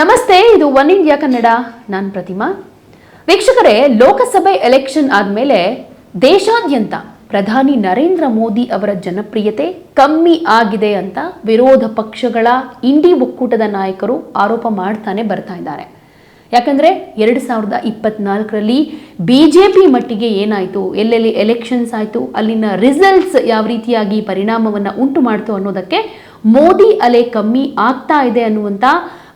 ನಮಸ್ತೆ, ಇದು one India Kannada, ನಾನು ಪ್ರತಿಮಾ. ವೀಕ್ಷಕರೇ, ಲೋಕಸಭೆ ಎಲೆಕ್ಷನ್ ಆದಮೇಲೆ ದೇಶಾದ್ಯಂತ ಪ್ರಧಾನಿ ನರೇಂದ್ರ ಮೋದಿ ಅವರ ಜನಪ್ರಿಯತೆ ಕಮ್ಮಿ ಆಗಿದೆ ಅಂತ ವಿರೋಧ ಪಕ್ಷಗಳ ಇಂಡಿ ಒಕ್ಕೂಟದ ನಾಯಕರು ಆರೋಪ ಮಾಡ್ತಾನೆ ಬರ್ತಾ ಇದ್ದಾರೆ. ಯಾಕಂದ್ರೆ, ಎರಡು ಸಾವಿರದ ಇಪ್ಪತ್ನಾಲ್ಕರಲ್ಲಿ ಬಿ ಜೆ ಪಿ ಮಟ್ಟಿಗೆ ಏನಾಯಿತು, ಎಲ್ಲೆಲ್ಲಿ ಎಲೆಕ್ಷನ್ಸ್ ಆಯಿತು, ಅಲ್ಲಿನ ರಿಸಲ್ಟ್ಸ್ ಯಾವ ರೀತಿಯಾಗಿ ಪರಿಣಾಮವನ್ನು ಉಂಟು ಮಾಡ್ತು ಅನ್ನೋದಕ್ಕೆ ಮೋದಿ ಅಲೆ ಕಮ್ಮಿ ಆಗ್ತಾ ಇದೆ ಅನ್ನುವಂಥ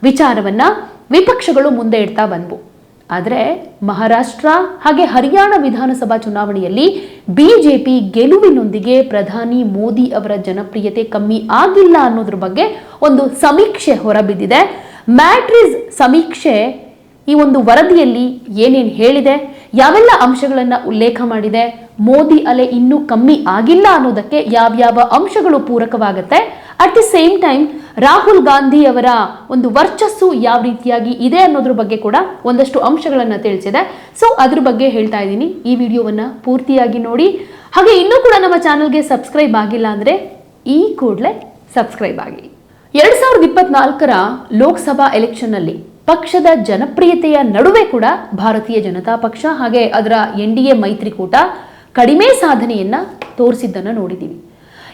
ವಿಚಾರವನ್ನ ವಿಪಕ್ಷಗಳು ಮುಂದೆ ಇಡ್ತಾ ಬಂದವು. ಆದರೆ ಮಹಾರಾಷ್ಟ್ರ ಹಾಗೆ ಹರಿಯಾಣ ವಿಧಾನಸಭಾ ಚುನಾವಣೆಯಲ್ಲಿ ಬಿಜೆಪಿ ಗೆಲುವಿನೊಂದಿಗೆ ಪ್ರಧಾನಿ ಮೋದಿ ಅವರ ಜನಪ್ರಿಯತೆ ಕಮ್ಮಿ ಆಗಿಲ್ಲ ಅನ್ನೋದ್ರ ಬಗ್ಗೆ ಒಂದು ಸಮೀಕ್ಷೆ ಹೊರಬಿದ್ದಿದೆ. ಮ್ಯಾಟ್ರಿಸ್ ಸಮೀಕ್ಷೆ ಈ ಒಂದು ವರದಿಯಲ್ಲಿ ಏನೇನು ಹೇಳಿದೆ, ಯಾವೆಲ್ಲ ಅಂಶಗಳನ್ನು ಉಲ್ಲೇಖ ಮಾಡಿದೆ, ಮೋದಿ ಅಲೆ ಇನ್ನೂ ಕಮ್ಮಿ ಆಗಿಲ್ಲ ಅನ್ನೋದಕ್ಕೆ ಯಾವ್ಯಾವ ಅಂಶಗಳು ಪೂರಕವಾಗುತ್ತೆ. At the same time Rahul Gandhi ಅವರ ಒಂದು ವರ್ಚಸ್ಸು ಯಾವ ರೀತಿಯಾಗಿ ಇದೆ ಅನ್ನೋದ್ರ ಬಗ್ಗೆ ಕೂಡ ಒಂದಷ್ಟು ಅಂಶಗಳನ್ನು ತಿಳಿಸಿದೆ. ಸೊ ಅದ್ರ ಬಗ್ಗೆ ಹೇಳ್ತಾ ಇದ್ದೀನಿ. ಈ ವಿಡಿಯೋವನ್ನು ಪೂರ್ತಿಯಾಗಿ ನೋಡಿ. ಹಾಗೆ ಇನ್ನೂ ಕೂಡ ನಮ್ಮ ಚಾನಲ್ಗೆ ಸಬ್ಸ್ಕ್ರೈಬ್ ಆಗಿಲ್ಲ ಅಂದರೆ ಈ ಕೂಡಲೇ ಸಬ್ಸ್ಕ್ರೈಬ್ ಆಗಿ. ಎರಡು ಸಾವಿರದ ಇಪ್ಪತ್ನಾಲ್ಕರ ಲೋಕಸಭಾ ಎಲೆಕ್ಷನ್ನಲ್ಲಿ ಪಕ್ಷದ ಜನಪ್ರಿಯತೆಯ ನಡುವೆ ಕೂಡ ಭಾರತೀಯ ಜನತಾ ಪಕ್ಷ ಹಾಗೆ ಅದರ ಎನ್ ಡಿ ಎ ಮೈತ್ರಿಕೂಟ ಕಡಿಮೆ ಸಾಧನೆಯನ್ನ ತೋರಿಸಿದ್ದನ್ನು ನೋಡಿದ್ದೀವಿ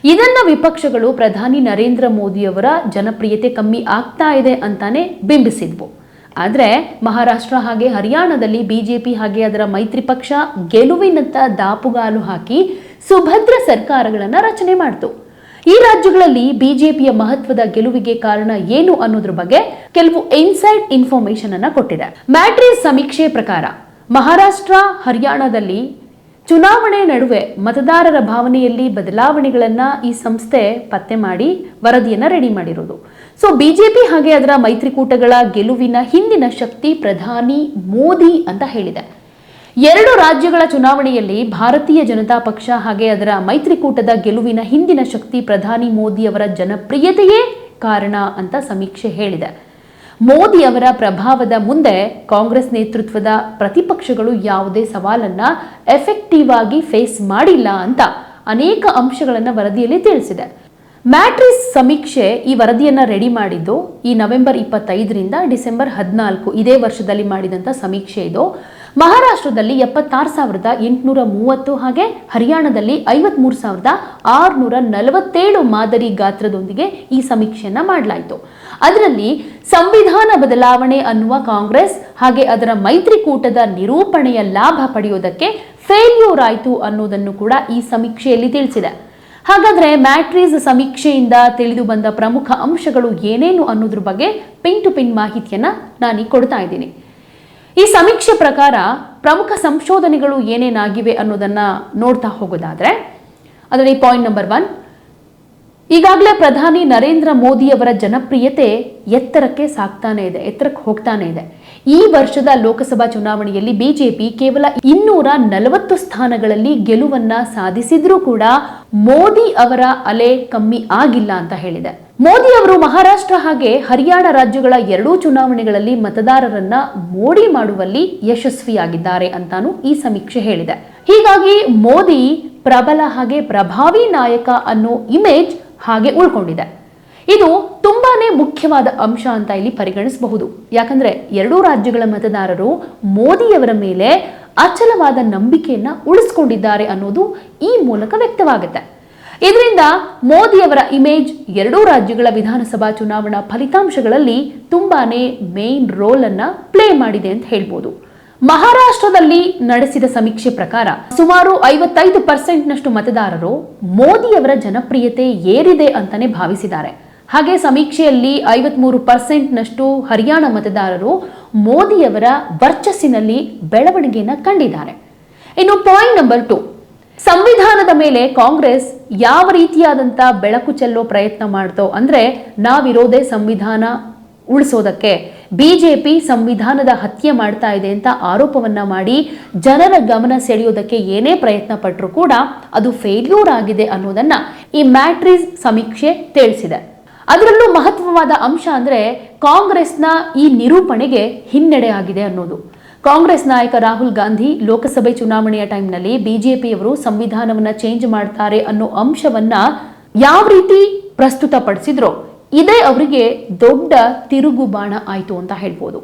ಇದನ್ನ ವಿಪಕ್ಷಗಳು ಪ್ರಧಾನಿ ನರೇಂದ್ರ ಮೋದಿಯವರ ಜನಪ್ರಿಯತೆ ಕಮ್ಮಿ ಆಗ್ತಾ ಇದೆ ಅಂತಾನೆ ಬಿಂಬಿಸಿದ್ವು. ಆದರೆ ಮಹಾರಾಷ್ಟ್ರ ಹಾಗೆ ಹರಿಯಾಣದಲ್ಲಿ ಬಿಜೆಪಿ ಹಾಗೆ ಅದರ ಮೈತ್ರಿ ಪಕ್ಷ ಗೆಲುವಿನತ್ತ ದಾಪುಗಾಲು ಹಾಕಿ ಸುಭದ್ರ ಸರ್ಕಾರಗಳನ್ನು ರಚನೆ ಮಾಡ್ತು. ಈ ರಾಜ್ಯಗಳಲ್ಲಿ ಬಿಜೆಪಿಯ ಮಹತ್ವದ ಗೆಲುವಿಗೆ ಕಾರಣ ಏನು ಅನ್ನೋದ್ರ ಬಗ್ಗೆ ಕೆಲವು ಇನ್ಸೈಡ್ ಇನ್ಫಾರ್ಮೇಶನ್ ಅನ್ನ ಕೊಟ್ಟಿದೆ. ಮ್ಯಾಟ್ರಿಸ್ ಸಮೀಕ್ಷೆ ಪ್ರಕಾರ, ಮಹಾರಾಷ್ಟ್ರ, ಹರಿಯಾಣದಲ್ಲಿ ಚುನಾವಣೆ ನಡುವೆ ಮತದಾರರ ಭಾವನೆಯಲ್ಲಿ ಬದಲಾವಣೆಗಳನ್ನ ಈ ಸಂಸ್ಥೆ ಪತ್ತೆ ಮಾಡಿ ವರದಿಯನ್ನ ರೆಡಿ ಮಾಡಿರೋದು. ಸೊ, ಬಿಜೆಪಿ ಹಾಗೆ ಅದರ ಮೈತ್ರಿಕೂಟಗಳ ಗೆಲುವಿನ ಹಿಂದಿನ ಶಕ್ತಿ ಪ್ರಧಾನಿ ಮೋದಿ ಅಂತ ಹೇಳಿದೆ. ಎರಡು ರಾಜ್ಯಗಳ ಚುನಾವಣೆಯಲ್ಲಿ ಭಾರತೀಯ ಜನತಾ ಪಕ್ಷ ಹಾಗೆ ಅದರ ಮೈತ್ರಿಕೂಟದ ಗೆಲುವಿನ ಹಿಂದಿನ ಶಕ್ತಿ ಪ್ರಧಾನಿ ಮೋದಿ ಅವರ ಜನಪ್ರಿಯತೆಯೇ ಕಾರಣ ಅಂತ ಸಮೀಕ್ಷೆ ಹೇಳಿದೆ. ಮೋದಿ ಅವರ ಪ್ರಭಾವದ ಮುಂದೆ ಕಾಂಗ್ರೆಸ್ ನೇತೃತ್ವದ ಪ್ರತಿಪಕ್ಷಗಳು ಯಾವುದೇ ಸವಾಲನ್ನ ಎಫೆಕ್ಟಿವ್ ಆಗಿ ಫೇಸ್ ಮಾಡಿಲ್ಲ ಅಂತ ಅನೇಕ ಅಂಶಗಳನ್ನು ವರದಿಯಲ್ಲಿ ತಿಳಿಸಿದೆ. ಮ್ಯಾಟ್ರಿಸ್ ಸಮೀಕ್ಷೆ ಈ ವರದಿಯನ್ನು ರೆಡಿ ಮಾಡಿದ್ದು ಈ ನವೆಂಬರ್ ಇಪ್ಪತ್ತೈದರಿಂದ ಡಿಸೆಂಬರ್ ಹದಿನಾಲ್ಕು ಇದೇ ವರ್ಷದಲ್ಲಿ ಮಾಡಿದಂಥ ಸಮೀಕ್ಷೆ ಇದು. ಮಹಾರಾಷ್ಟ್ರದಲ್ಲಿ ಎಪ್ಪತ್ತಾರು ಸಾವಿರದ ಎಂಟುನೂರ ಮೂವತ್ತು ಹಾಗೆ ಹರಿಯಾಣದಲ್ಲಿ ಐವತ್ಮೂರು ಸಾವಿರದ ಆರುನೂರ ನಲವತ್ತೇಳು ಮಾದರಿ ಗಾತ್ರದೊಂದಿಗೆ ಈ ಸಮೀಕ್ಷೆಯನ್ನು ಮಾಡಲಾಯಿತು. ಅದರಲ್ಲಿ ಸಂವಿಧಾನ ಬದಲಾವಣೆ ಅನ್ನುವ ಕಾಂಗ್ರೆಸ್ ಹಾಗೆ ಅದರ ಮೈತ್ರಿಕೂಟದ ನಿರೂಪಣೆಯ ಲಾಭ ಪಡೆಯೋದಕ್ಕೆ ಫೇಲ್ಯೂರ್ ಆಯಿತು ಅನ್ನೋದನ್ನು ಕೂಡ ಈ ಸಮೀಕ್ಷೆಯಲ್ಲಿ ತಿಳಿಸಿದೆ. ಹಾಗಾದ್ರೆ ಮ್ಯಾಟ್ರೀಸ್ ಸಮೀಕ್ಷೆಯಿಂದ ತಿಳಿದು ಬಂದ ಪ್ರಮುಖ ಅಂಶಗಳು ಏನೇನು ಅನ್ನೋದ್ರ ಬಗ್ಗೆ ಪಿನ್ ಟು ಪಿನ್ ಮಾಹಿತಿಯನ್ನ ನಾನು ಕೊಡ್ತಾ ಇದ್ದೀನಿ. ಈ ಸಮೀಕ್ಷೆ ಪ್ರಕಾರ ಪ್ರಮುಖ ಸಂಶೋಧನೆಗಳು ಏನೇನಾಗಿವೆ ಅನ್ನೋದನ್ನ ನೋಡ್ತಾ ಹೋಗೋದಾದ್ರೆ, ಅದರಲ್ಲಿ ಪಾಯಿಂಟ್ ನಂಬರ್ ಒನ್ ಈಗಾಗಲೇ ಪ್ರಧಾನಿ ನರೇಂದ್ರ ಮೋದಿಯವರ ಜನಪ್ರಿಯತೆ ಎತ್ತರಕ್ಕೆ ಸಾಕ್ತಾನೆ ಇದೆ, ಎತ್ತರಕ್ಕೆ ಹೋಗ್ತಾನೆ ಇದೆ. ಈ ವರ್ಷದ ಲೋಕಸಭಾ ಚುನಾವಣೆಯಲ್ಲಿ ಬಿಜೆಪಿ ಕೇವಲ ಇನ್ನೂರ ನಲವತ್ತು ಸ್ಥಾನಗಳಲ್ಲಿ ಗೆಲುವನ್ನ ಸಾಧಿಸಿದ್ರೂ ಕೂಡ ಮೋದಿ ಅವರ ಅಲೆ ಕಮ್ಮಿ ಆಗಿಲ್ಲ ಅಂತ ಹೇಳಿದೆ. ಮೋದಿ ಅವರು ಮಹಾರಾಷ್ಟ್ರ ಹಾಗೆ ಹರಿಯಾಣ ರಾಜ್ಯಗಳ ಎರಡೂ ಚುನಾವಣೆಗಳಲ್ಲಿ ಮತದಾರರನ್ನ ಮೋಡಿ ಮಾಡುವಲ್ಲಿ ಯಶಸ್ವಿಯಾಗಿದ್ದಾರೆ ಅಂತಾನು ಈ ಸಮೀಕ್ಷೆ ಹೇಳಿದೆ. ಹೀಗಾಗಿ ಮೋದಿ ಪ್ರಬಲ ಹಾಗೆ ಪ್ರಭಾವಿ ನಾಯಕ ಅನ್ನೋ ಇಮೇಜ್ ಹಾಗೆ ಉಳ್ಕೊಂಡಿದೆ. ಇದು ತುಂಬಾನೇ ಮುಖ್ಯವಾದ ಅಂಶ ಅಂತ ಇಲ್ಲಿ ಪರಿಗಣಿಸಬಹುದು. ಯಾಕಂದ್ರೆ ಎರಡೂ ರಾಜ್ಯಗಳ ಮತದಾರರು ಮೋದಿಯವರ ಮೇಲೆ ಅಚಲವಾದ ನಂಬಿಕೆಯನ್ನ ಉಳಿಸ್ಕೊಂಡಿದ್ದಾರೆ ಅನ್ನೋದು ಈ ಮೂಲಕ ವ್ಯಕ್ತವಾಗುತ್ತೆ. ಇದರಿಂದ ಮೋದಿಯವರ ಇಮೇಜ್ ಎರಡೂ ರಾಜ್ಯಗಳ ವಿಧಾನಸಭಾ ಚುನಾವಣಾ ಫಲಿತಾಂಶಗಳಲ್ಲಿ ತುಂಬಾನೇ ಮೇನ್ ರೋಲ್ ಅನ್ನ ಪ್ಲೇ ಮಾಡಿದೆ ಅಂತ ಹೇಳ್ಬೋದು. ಮಹಾರಾಷ್ಟ್ರದಲ್ಲಿ ನಡೆಸಿದ ಸಮೀಕ್ಷೆ ಪ್ರಕಾರ ಸುಮಾರು ಐವತ್ತೈದು ಪರ್ಸೆಂಟ್ನಷ್ಟು ಮತದಾರರು ಮೋದಿಯವರ ಜನಪ್ರಿಯತೆ ಏರಿದೆ ಅಂತಾನೆ ಭಾವಿಸಿದ್ದಾರೆ. ಹಾಗೆ ಸಮೀಕ್ಷೆಯಲ್ಲಿ ಐವತ್ಮೂರು ಪರ್ಸೆಂಟ್ನಷ್ಟು ಹರಿಯಾಣ ಮತದಾರರು ಮೋದಿಯವರ ವರ್ಚಸ್ಸಿನಲ್ಲಿ ಬೆಳವಣಿಗೆಯನ್ನು ಕಂಡಿದ್ದಾರೆ. ಇನ್ನು ಪಾಯಿಂಟ್ ನಂಬರ್ ಟು ಸಂವಿಧಾನದ ಮೇಲೆ ಕಾಂಗ್ರೆಸ್ ಯಾವ ರೀತಿಯಾದಂಥ ಬೆಳಕು ಚೆಲ್ಲೋ ಪ್ರಯತ್ನ ಮಾಡ್ತೋ ಅಂದರೆ ನಾವಿರೋದೇ ಸಂವಿಧಾನ ಉಳಿಸೋದಕ್ಕೆ ಬಿಜೆಪಿ ಸಂವಿಧಾನದ ಹತ್ಯೆ ಮಾಡ್ತಾ ಇದೆ ಅಂತ ಆರೋಪವನ್ನ ಮಾಡಿ ಜನರ ಗಮನ ಸೆಳೆಯೋದಕ್ಕೆ ಏನೇ ಪ್ರಯತ್ನ ಪಟ್ಟರೂ ಕೂಡ ಅದು ಫೇಲ್ಯೂರ್ ಆಗಿದೆ ಅನ್ನೋದನ್ನ ಈ ಮ್ಯಾಟ್ರಿಸ್ ಸಮೀಕ್ಷೆ ತಿಳಿಸಿದೆ. ಅದರಲ್ಲೂ ಮಹತ್ವವಾದ ಅಂಶ ಅಂದ್ರೆ ಕಾಂಗ್ರೆಸ್ನ ಈ ನಿರೂಪಣೆಗೆ ಹಿನ್ನಡೆ ಆಗಿದೆ ಅನ್ನೋದು. ಕಾಂಗ್ರೆಸ್ ನಾಯಕ ರಾಹುಲ್ ಗಾಂಧಿ ಲೋಕಸಭೆ ಚುನಾವಣೆಯ ಟೈಮ್ನಲ್ಲಿ ಬಿಜೆಪಿಯವರು ಸಂವಿಧಾನವನ್ನ ಚೇಂಜ್ ಮಾಡ್ತಾರೆ ಅನ್ನೋ ಅಂಶವನ್ನ ಯಾವ ರೀತಿ ಪ್ರಸ್ತುತಪಡಿಸಿದ್ರೋ ಇದೇ ಅವರಿಗೆ ದೊಡ್ಡ ತಿರುಗುಬಾಣ ಆಯಿತು ಅಂತ ಹೇಳ್ಬೋದು.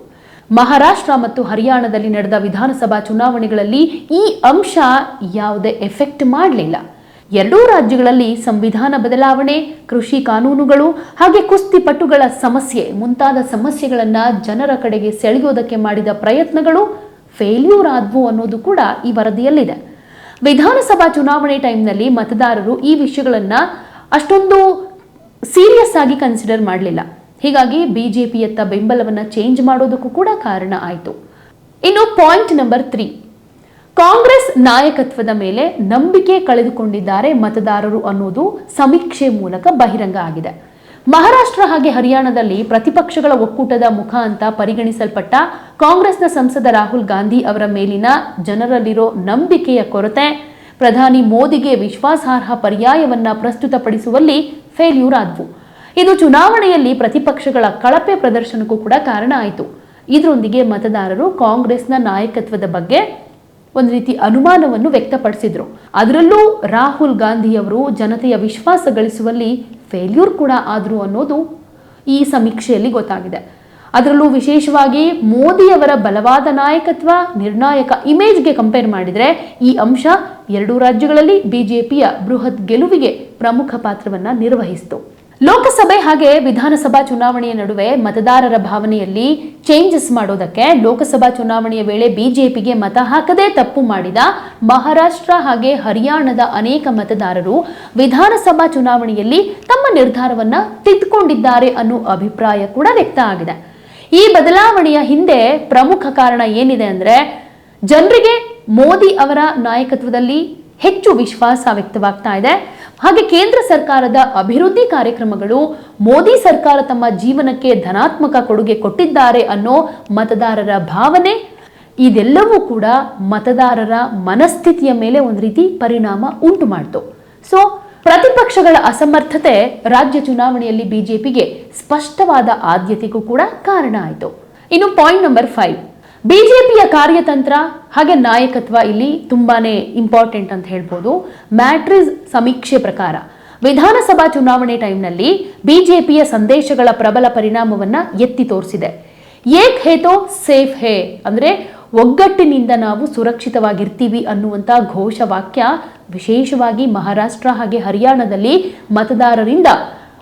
ಮಹಾರಾಷ್ಟ್ರ ಮತ್ತು ಹರಿಯಾಣದಲ್ಲಿ ನಡೆದ ವಿಧಾನಸಭಾ ಚುನಾವಣೆಗಳಲ್ಲಿ ಈ ಅಂಶ ಯಾವುದೇ ಎಫೆಕ್ಟ್ ಮಾಡಲಿಲ್ಲ. ಎರಡೂ ರಾಜ್ಯಗಳಲ್ಲಿ ಸಂವಿಧಾನ ಬದಲಾವಣೆ, ಕೃಷಿ ಕಾನೂನುಗಳು ಹಾಗೆ ಕುಸ್ತಿಪಟುಗಳ ಸಮಸ್ಯೆ, ಮುಂತಾದ ಸಮಸ್ಯೆಗಳನ್ನು ಜನರ ಕಡೆಗೆ ಸೆಳೆಯೋದಕ್ಕೆ ಮಾಡಿದ ಪ್ರಯತ್ನಗಳು ಫೇಲ್ಯೂರ್ ಆದ್ವು ಅನ್ನೋದು ಕೂಡ ಈ ವರದಿಯಲ್ಲಿದೆ. ವಿಧಾನಸಭಾ ಚುನಾವಣೆ ಟೈಮ್ನಲ್ಲಿ ಮತದಾರರು ಈ ವಿಷಯಗಳನ್ನ ಅಷ್ಟೊಂದು ಸೀರಿಯಸ್ ಆಗಿ ಕನ್ಸಿಡರ್ ಮಾಡಲಿಲ್ಲ. ಹೀಗಾಗಿ ಬಿಜೆಪಿಯತ್ತ ಬೆಂಬಲವನ್ನ ಚೇಂಜ್ ಮಾಡೋದಕ್ಕೂ ಕೂಡ ಕಾರಣ ಆಯಿತು. ಇನ್ನು ಪಾಯಿಂಟ್ ನಂಬರ್ ತ್ರೀ ಕಾಂಗ್ರೆಸ್ ನಾಯಕತ್ವದ ಮೇಲೆ ನಂಬಿಕೆ ಕಳೆದುಕೊಂಡಿದ್ದಾರೆ ಮತದಾರರು ಅನ್ನೋದು ಸಮೀಕ್ಷೆ ಮೂಲಕ ಬಹಿರಂಗ ಆಗಿದೆ. ಮಹಾರಾಷ್ಟ್ರ ಹಾಗೆ ಹರಿಯಾಣದಲ್ಲಿ ಪ್ರತಿಪಕ್ಷಗಳ ಒಕ್ಕೂಟದ ಮುಖ ಅಂತ ಪರಿಗಣಿಸಲ್ಪಟ್ಟ ಕಾಂಗ್ರೆಸ್ನ ಸಂಸದ ರಾಹುಲ್ ಗಾಂಧಿ ಅವರ ಮೇಲಿನ ಜನರಲ್ಲಿರೋ ನಂಬಿಕೆಯ ಕೊರತೆ, ಪ್ರಧಾನಿ ಮೋದಿಗೆ ವಿಶ್ವಾಸಾರ್ಹ ಪರ್ಯಾಯವನ್ನ ಪ್ರಸ್ತುತಪಡಿಸುವಲ್ಲಿ ಫೇಲ್ಯೂರ್ ಆದ್ವು. ಇದು ಚುನಾವಣೆಯಲ್ಲಿ ಪ್ರತಿಪಕ್ಷಗಳ ಕಳಪೆ ಪ್ರದರ್ಶನಕ್ಕೂ ಕೂಡ ಕಾರಣ ಆಯಿತು. ಇದರೊಂದಿಗೆ ಮತದಾರರು ಕಾಂಗ್ರೆಸ್ನ ನಾಯಕತ್ವದ ಬಗ್ಗೆ ಒಂದು ರೀತಿ ಅನುಮಾನವನ್ನು ವ್ಯಕ್ತಪಡಿಸಿದರು. ಅದರಲ್ಲೂ ರಾಹುಲ್ ಗಾಂಧಿಯವರು ಜನತೆಯ ವಿಶ್ವಾಸ ಗಳಿಸುವಲ್ಲಿ ಫೇಲ್ಯೂರ್ ಕೂಡ ಆದರು ಅನ್ನೋದು ಈ ಸಮೀಕ್ಷೆಯಲ್ಲಿ ಗೊತ್ತಾಗಿದೆ. ಅದರಲ್ಲೂ ವಿಶೇಷವಾಗಿ ಮೋದಿಯವರ ಬಲವಾದ ನಾಯಕತ್ವ, ನಿರ್ಣಾಯಕ ಇಮೇಜ್ಗೆ ಕಂಪೇರ್ ಮಾಡಿದರೆ ಈ ಅಂಶ ಎರಡೂ ರಾಜ್ಯಗಳಲ್ಲಿ ಬಿಜೆಪಿಯ ಬೃಹತ್ ಗೆಲುವಿಗೆ ಪ್ರಮುಖ ಪಾತ್ರವನ್ನು ನಿರ್ವಹಿಸಿತು. ಲೋಕಸಭೆ ಹಾಗೆ ವಿಧಾನಸಭಾ ಚುನಾವಣೆಯ ನಡುವೆ ಮತದಾರರ ಭಾವನೆಯಲ್ಲಿ ಚೇಂಜಸ್ ಮಾಡೋದಕ್ಕೆ ಲೋಕಸಭಾ ಚುನಾವಣೆಯ ವೇಳೆ ಬಿಜೆಪಿಗೆ ಮತ ಹಾಕದೇ ತಪ್ಪು ಮಾಡಿದ ಮಹಾರಾಷ್ಟ್ರ ಹಾಗೆ ಹರಿಯಾಣದ ಅನೇಕ ಮತದಾರರು ವಿಧಾನಸಭಾ ಚುನಾವಣೆಯಲ್ಲಿ ತಮ್ಮ ನಿರ್ಧಾರವನ್ನ ತಿದ್ದುಕೊಂಡಿದ್ದಾರೆ ಅನ್ನೋ ಅಭಿಪ್ರಾಯ ಕೂಡ ವ್ಯಕ್ತ ಆಗಿದೆ. ಈ ಬದಲಾವಣೆಯ ಹಿಂದೆ ಪ್ರಮುಖ ಕಾರಣ ಏನಿದೆ ಅಂದ್ರೆ ಜನರಿಗೆ ಮೋದಿ ಅವರ ನಾಯಕತ್ವದಲ್ಲಿ ಹೆಚ್ಚು ವಿಶ್ವಾಸ ವ್ಯಕ್ತವಾಗ್ತಾ ಇದೆ. ಹಾಗೆ ಕೇಂದ್ರ ಸರ್ಕಾರದ ಅಭಿವೃದ್ಧಿ ಕಾರ್ಯಕ್ರಮಗಳು ಮೋದಿ ಸರ್ಕಾರ ತಮ್ಮ ಜೀವನಕ್ಕೆ ಧನಾತ್ಮಕ ಕೊಡುಗೆ ಕೊಟ್ಟಿದ್ದಾರೆ ಅನ್ನೋ ಮತದಾರರ ಭಾವನೆ, ಇದೆಲ್ಲವೂ ಕೂಡ ಮತದಾರರ ಮನಸ್ಥಿತಿಯ ಮೇಲೆ ಒಂದು ರೀತಿ ಪರಿಣಾಮ ಉಂಟು ಮಾಡಿತು. ಸೊ ಪ್ರತಿಪಕ್ಷಗಳ ಅಸಮರ್ಥತೆ ರಾಜ್ಯ ಚುನಾವಣೆಯಲ್ಲಿ ಬಿಜೆಪಿಗೆ ಸ್ಪಷ್ಟವಾದ ಆದ್ಯತೆಗೂ ಕೂಡ ಕಾರಣ ಆಯಿತು. ಇನ್ನು ಪಾಯಿಂಟ್ ನಂಬರ್ ಫೈವ್ ಬಿಜೆಪಿಯ ಕಾರ್ಯತಂತ್ರ ಹಾಗೆ ನಾಯಕತ್ವ ಇಲ್ಲಿ ತುಂಬಾನೇ ಇಂಪಾರ್ಟೆಂಟ್ ಅಂತ ಹೇಳ್ಬೋದು. ಮ್ಯಾಟ್ರಿಸ್ ಸಮೀಕ್ಷೆ ಪ್ರಕಾರ, ವಿಧಾನಸಭಾ ಚುನಾವಣೆ ಟೈಮ್ನಲ್ಲಿ ಬಿಜೆಪಿಯ ಸಂದೇಶಗಳ ಪ್ರಬಲ ಪರಿಣಾಮವನ್ನ ಎತ್ತಿ ತೋರಿಸಿದೆ. ಏಕ್ ಹೇತೋ ಸೇಫ್ ಹೇ, ಅಂದ್ರೆ ಒಗ್ಗಟ್ಟಿನಿಂದ ನಾವು ಸುರಕ್ಷಿತವಾಗಿರ್ತೀವಿ ಅನ್ನುವಂಥ ಘೋಷವಾಕ್ಯ ವಿಶೇಷವಾಗಿ ಮಹಾರಾಷ್ಟ್ರ ಹಾಗೆ ಹರಿಯಾಣದಲ್ಲಿ ಮತದಾರರಿಂದ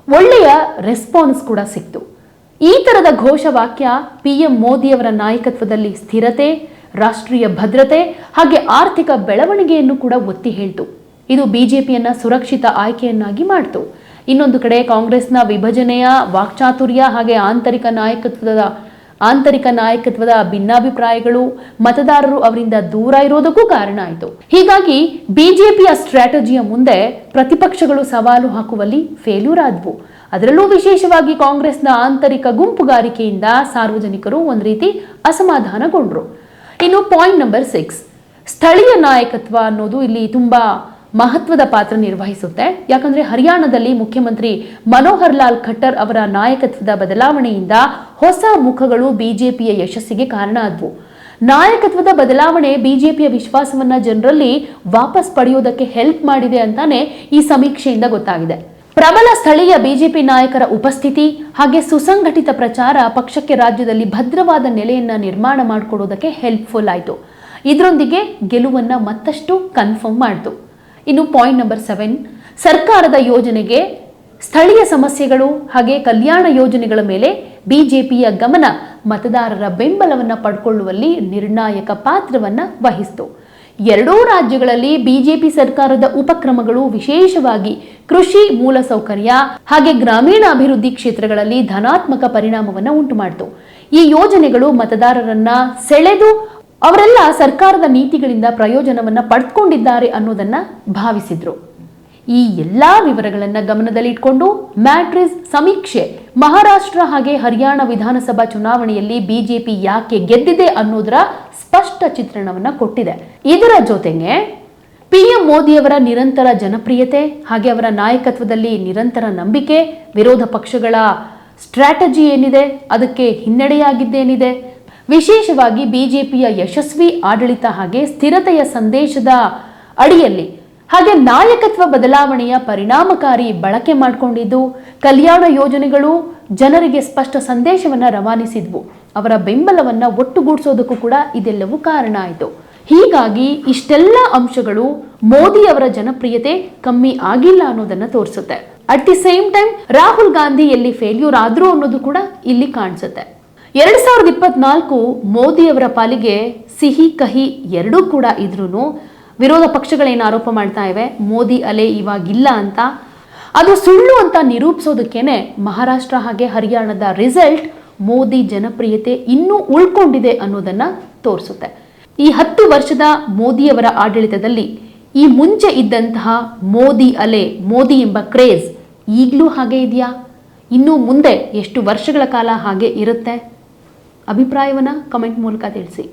ಒಳ್ಳೆಯ ರೆಸ್ಪಾನ್ಸ್ ಕೂಡ ಸಿಕ್ತು. ಈ ತರದ ಘೋಷವಾಕ್ಯ ಪಿಎಂ ಮೋದಿಯವರ ನಾಯಕತ್ವದಲ್ಲಿ ಸ್ಥಿರತೆ, ರಾಷ್ಟ್ರೀಯ ಭದ್ರತೆ ಹಾಗೆ ಆರ್ಥಿಕ ಬೆಳವಣಿಗೆಯನ್ನು ಕೂಡ ಒತ್ತಿ ಹೇಳ್ತು. ಇದು ಬಿಜೆಪಿಯನ್ನ ಸುರಕ್ಷಿತ ಆಯ್ಕೆಯನ್ನಾಗಿ ಮಾಡ್ತು. ಇನ್ನೊಂದು ಕಡೆ ಕಾಂಗ್ರೆಸ್ನ ವಿಭಜನೆಯ, ವಾಕ್ಚಾತುರ್ಯ ಹಾಗೆ ಆಂತರಿಕ ನಾಯಕತ್ವದ ಆಂತರಿಕ ನಾಯಕತ್ವದ ಭಿನ್ನಾಭಿಪ್ರಾಯಗಳು ಮತದಾರರು ಅವರಿಂದ ದೂರ ಇರೋದಕ್ಕೂ ಕಾರಣ ಆಯಿತು. ಹೀಗಾಗಿ ಬಿಜೆಪಿಯ ಸ್ಟ್ರಾಟಜಿಯ ಮುಂದೆ ಪ್ರತಿಪಕ್ಷಗಳು ಸವಾಲು ಹಾಕುವಲ್ಲಿ ಫೇಲ್ಯೂರ್ ಆದವು. ಅದರಲ್ಲೂ ವಿಶೇಷವಾಗಿ ಕಾಂಗ್ರೆಸ್ನ ಆಂತರಿಕ ಗುಂಪುಗಾರಿಕೆಯಿಂದ ಸಾರ್ವಜನಿಕರು ಒಂದು ರೀತಿ ಅಸಮಾಧಾನಗೊಂಡ್ರು. ಇನ್ನು ಪಾಯಿಂಟ್ ನಂಬರ್ ಸಿಕ್ಸ್ ಸ್ಥಳೀಯ ನಾಯಕತ್ವ ಅನ್ನೋದು ಇಲ್ಲಿ ತುಂಬಾ ಮಹತ್ವದ ಪಾತ್ರ ನಿರ್ವಹಿಸುತ್ತೆ. ಯಾಕಂದ್ರೆ ಹರಿಯಾಣದಲ್ಲಿ ಮುಖ್ಯಮಂತ್ರಿ ಮನೋಹರ್ ಲಾಲ್ ಖಟ್ಟರ್ ಅವರ ನಾಯಕತ್ವದ ಬದಲಾವಣೆಯಿಂದ ಹೊಸ ಮುಖಗಳು ಬಿಜೆಪಿಯ ಯಶಸ್ಸಿಗೆ ಕಾರಣ ಆದ್ವು. ನಾಯಕತ್ವದ ಬದಲಾವಣೆ ಬಿಜೆಪಿಯ ವಿಶ್ವಾಸವನ್ನ ಜನರಲ್ಲಿ ವಾಪಸ್ ಪಡೆಯೋದಕ್ಕೆ ಹೆಲ್ಪ್ ಮಾಡಿದೆ ಅಂತಾನೆ ಈ ಸಮೀಕ್ಷೆಯಿಂದ ಗೊತ್ತಾಗಿದೆ. ಪ್ರಬಲ ಸ್ಥಳೀಯ ಬಿಜೆಪಿ ನಾಯಕರ ಉಪಸ್ಥಿತಿ ಹಾಗೆ ಸುಸಂಘಟಿತ ಪ್ರಚಾರ ಪಕ್ಷಕ್ಕೆ ರಾಜ್ಯದಲ್ಲಿ ಭದ್ರವಾದ ನೆಲೆಯನ್ನ ನಿರ್ಮಾಣ ಮಾಡಿಕೊಡೋದಕ್ಕೆ ಹೆಲ್ಪ್ಫುಲ್ ಆಯಿತು. ಇದರೊಂದಿಗೆ ಗೆಲುವನ್ನ ಮತ್ತಷ್ಟು ಕನ್ಫರ್ಮ್ ಮಾಡಿತು. ಇನ್ನು ಪಾಯಿಂಟ್ ನಂಬರ್ ಸೆವೆನ್ ಸರ್ಕಾರದ ಯೋಜನೆಗೆ ಸ್ಥಳೀಯ ಸಮಸ್ಯೆಗಳು ಹಾಗೆ ಕಲ್ಯಾಣ ಯೋಜನೆಗಳ ಮೇಲೆ ಬಿಜೆಪಿಯ ಗಮನ ಮತದಾರರ ಬೆಂಬಲವನ್ನು ಪಡ್ಕೊಳ್ಳುವಲ್ಲಿ ನಿರ್ಣಾಯಕ ಪಾತ್ರವನ್ನ ವಹಿಸಿತು. ಎರಡೂ ರಾಜ್ಯಗಳಲ್ಲಿ ಬಿಜೆಪಿ ಸರ್ಕಾರದ ಉಪಕ್ರಮಗಳು ವಿಶೇಷವಾಗಿ ಕೃಷಿ ಮೂಲಸೌಕರ್ಯ ಹಾಗೆ ಗ್ರಾಮೀಣ ಅಭಿವೃದ್ಧಿ ಕ್ಷೇತ್ರಗಳಲ್ಲಿ ಧನಾತ್ಮಕ ಪರಿಣಾಮವನ್ನು ಉಂಟು ಮಾಡಿತು ಈ ಯೋಜನೆಗಳು ಮತದಾರರನ್ನ ಸೆಳೆದು ಅವರೆಲ್ಲ ಸರ್ಕಾರದ ನೀತಿಗಳಿಂದ ಪ್ರಯೋಜನವನ್ನ ಪಡೆದುಕೊಂಡಿದ್ದಾರೆ ಅನ್ನೋದನ್ನ ಭಾವಿಸಿದ್ರು. ಈ ಎಲ್ಲಾ ವಿವರಗಳನ್ನ ಗಮನದಲ್ಲಿಟ್ಕೊಂಡು ಮ್ಯಾಟ್ರಿಸ್ ಸಮೀಕ್ಷೆ ಮಹಾರಾಷ್ಟ್ರ ಹಾಗೆ ಹರಿಯಾಣ ವಿಧಾನಸಭಾ ಚುನಾವಣೆಯಲ್ಲಿ ಬಿಜೆಪಿ ಯಾಕೆ ಗೆದ್ದಿದೆ ಅನ್ನೋದರ ಸ್ಪಷ್ಟ ಚಿತ್ರಣವನ್ನ ಕೊಟ್ಟಿದೆ. ಇದರ ಜೊತೆಗೆ ಪಿಎಂ ಮೋದಿಯವರ ನಿರಂತರ ಜನಪ್ರಿಯತೆ ಹಾಗೆ ಅವರ ನಾಯಕತ್ವದಲ್ಲಿ ನಿರಂತರ ನಂಬಿಕೆ, ವಿರೋಧ ಪಕ್ಷಗಳ ಸ್ಟ್ರಾಟಜಿ ಏನಿದೆ, ಅದಕ್ಕೆ ಹಿನ್ನಡೆಯಾಗಿದ್ದೇನಿದೆ ವಿಶೇಷವಾಗಿ ಬಿಜೆಪಿಯ ಯಶಸ್ವಿ ಆಡಳಿತ ಹಾಗೆ ಸ್ಥಿರತೆಯ ಸಂದೇಶದ ಅಡಿಯಲ್ಲಿ. ಹಾಗೆ ನಾಯಕತ್ವ ಬದಲಾವಣೆಯ ಪರಿಣಾಮಕಾರಿ ಬಳಕೆ ಮಾಡಿಕೊಂಡಿದ್ದು, ಕಲ್ಯಾಣ ಯೋಜನೆಗಳು ಜನರಿಗೆ ಸ್ಪಷ್ಟ ಸಂದೇಶವನ್ನು ರವಾನಿಸಿದ್ವು. ಅವರ ಬೆಂಬಲವನ್ನು ಒಟ್ಟುಗೂಡಿಸೋದಕ್ಕೂ ಕೂಡ ಇದೆಲ್ಲವೂ ಕಾರಣ ಆಯಿತು. ಹೀಗಾಗಿ ಇಷ್ಟೆಲ್ಲ ಅಂಶಗಳು ಮೋದಿ ಅವರ ಜನಪ್ರಿಯತೆ ಕಮ್ಮಿ ಆಗಿಲ್ಲ ಅನ್ನೋದನ್ನ ತೋರಿಸುತ್ತೆ. At the same time Rahul Gandhi ಎಲ್ಲಿ ಫೇಲ್ಯೂರ್ ಆದ್ರು ಅನ್ನೋದು ಕೂಡ ಇಲ್ಲಿ ಕಾಣಿಸುತ್ತೆ. ಎರಡ್ ಸಾವಿರದ ಇಪ್ಪತ್ನಾಲ್ಕು ಮೋದಿಯವರ ಪಾಲಿಗೆ ಸಿಹಿ ಕಹಿ ಎರಡೂ ಕೂಡ ಇದ್ರೂ ವಿರೋಧ ಪಕ್ಷಗಳೇನು ಆರೋಪ ಮಾಡ್ತಾ ಇವೆ, ಮೋದಿ ಅಲೆ ಇವಾಗಿಲ್ಲ ಅಂತ. ಅದು ಸುಳ್ಳು ಅಂತ ನಿರೂಪಿಸೋದಕ್ಕೇನೆ ಮಹಾರಾಷ್ಟ್ರ ಹಾಗೆ ಹರಿಯಾಣದ ರಿಸಲ್ಟ್ ಮೋದಿ ಜನಪ್ರಿಯತೆ ಇನ್ನೂ ಉಳ್ಕೊಂಡಿದೆ ಅನ್ನೋದನ್ನ ತೋರಿಸುತ್ತೆ. ಈ ಹತ್ತು ವರ್ಷದ ಮೋದಿಯವರ ಆಡಳಿತದಲ್ಲಿ ಈ ಮುಂಚೆ ಇದ್ದಂತಹ ಮೋದಿ ಅಲೆ, ಮೋದಿ ಎಂಬ ಕ್ರೇಜ್ ಈಗಲೂ ಹಾಗೆ ಇದೆಯಾ? ಇನ್ನೂ ಮುಂದೆ ಎಷ್ಟು ವರ್ಷಗಳ ಕಾಲ ಹಾಗೆ ಇರುತ್ತೆ? ಅಭಿಪ್ರಾಯವನ್ನ ಕಮೆಂಟ್ ಮೂಲಕ ತಿಳಿಸಿ.